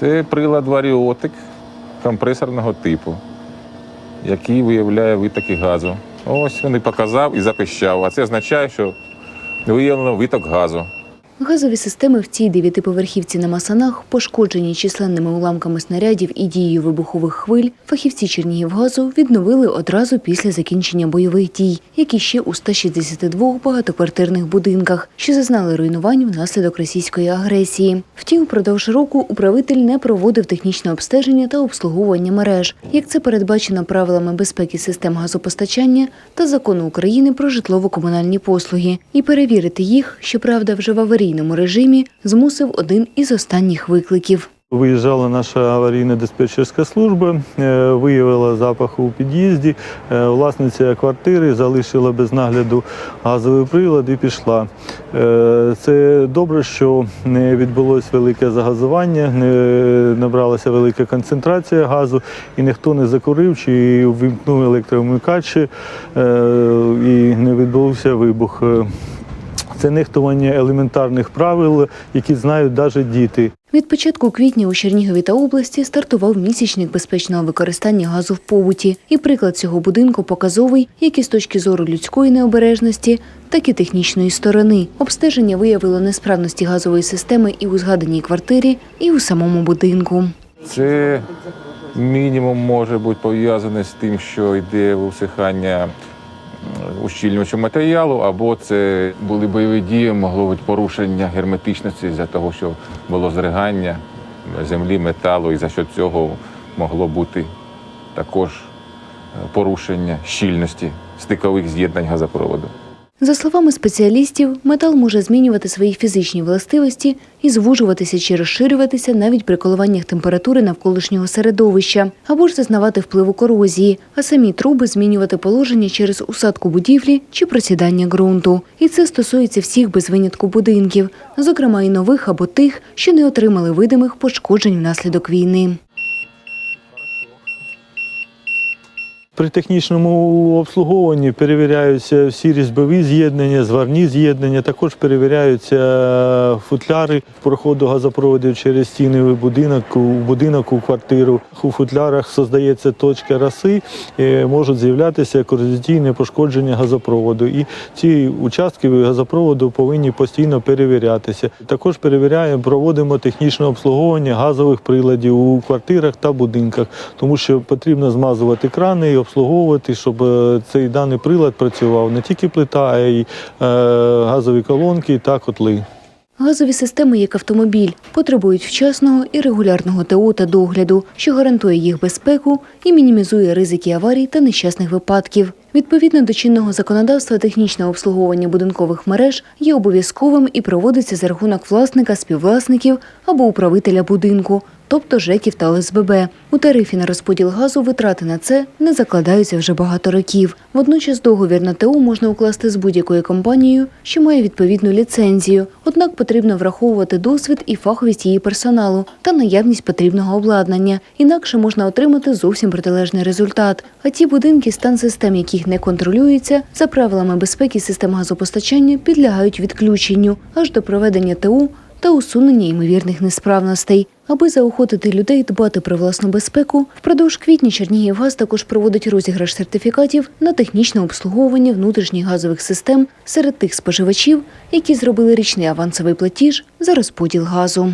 Це прилад варіотик компресорного типу, який виявляє витоки газу. Ось він і показав і запищав. А це означає, що виявлено виток газу. Газові системи в цій дев'ятиповерхівці на Масанах, пошкоджені численними уламками снарядів і дією вибухових хвиль, фахівці Чернігівгазу відновили одразу після закінчення бойових дій, які ще у 162 багатоквартирних будинках, що зазнали руйнувань внаслідок російської агресії. Втім, впродовж року управитель не проводив технічне обстеження та обслуговування мереж, як це передбачено правилами безпеки систем газопостачання та закону України про житлово-комунальні послуги, і перевірити їх, щоправда, вже в аварійному режимі, змусив один із останніх викликів. Виїжджала наша аварійна диспетчерська служба, е, виявила запах у під'їзді. Е, Власниця квартири залишила без нагляду газовий прилад і пішла. Е, Це добре, що не відбулось велике загазування, не набралася велика концентрація газу, і ніхто не закурив чи вимкнув електромикач, е, і не відбувся вибух. Це нехтування елементарних правил, які знають навіть діти. Від початку квітня у Чернігові та області стартував місячник безпечного використання газу в побуті. І приклад цього будинку показовий як і з точки зору людської необережності, так і технічної сторони. Обстеження виявило несправності газової системи і у згаданій квартирі, і у самому будинку. Це мінімум може бути пов'язане з тим, що йде висихання м, матеріалу, або це були бойові дії, могло бути порушення герметичності за того, що було зригання землі, металу, і за що цього могло бути також е, порушення щільності стикових з'єднань газопроводу. За словами спеціалістів, метал може змінювати свої фізичні властивості і звужуватися чи розширюватися навіть при коливаннях температури навколишнього середовища, або ж зазнавати впливу корозії, а самі труби змінювати положення через усадку будівлі чи просідання ґрунту. І це стосується всіх без винятку будинків, зокрема і нових або тих, що не отримали видимих пошкоджень внаслідок війни. При технічному обслуговуванні перевіряються всі різьбові з'єднання, зварні з'єднання. Також перевіряються футляри проходу газопроводів через стіни будинок, у будинок, у квартиру. У футлярах создається точка роси, е, можуть з'являтися корозійне пошкодження газопроводу. І ці участки газопроводу повинні постійно перевірятися. Також перевіряємо, проводимо технічне обслуговування газових приладів у квартирах та будинках, тому що потрібно змазувати крани обслуговувати, щоб е, цей даний прилад працював не тільки плита, а й е, газові колонки та котли. Газові системи, як автомобіль, потребують вчасного і регулярного ТО та догляду, що гарантує їх безпеку і мінімізує ризики аварій та нещасних випадків. Відповідно до чинного законодавства, технічне обслуговування будинкових мереж є обов'язковим і проводиться за рахунок власника, співвласників або управителя будинку, тобто ЖЕКів та ОСББ. У тарифі на розподіл газу витрати на це не закладаються вже багато років. Водночас договір на ТО можна укласти з будь-якою компанією, що має відповідну ліцензію. Однак потрібно враховувати досвід і фаховість її персоналу та наявність потрібного обладнання. Інакше можна отримати зовсім протилежний результат. А ті будинки, стан систем яких не контролюється, за правилами безпеки систем газопостачання підлягають відключенню аж до проведення ТУ та усунення ймовірних несправностей. Аби заохотити людей дбати про власну безпеку, впродовж квітня Чернігівгаз також проводить розіграш сертифікатів на технічне обслуговування внутрішніх газових систем серед тих споживачів, які зробили річний авансовий платіж за розподіл газу.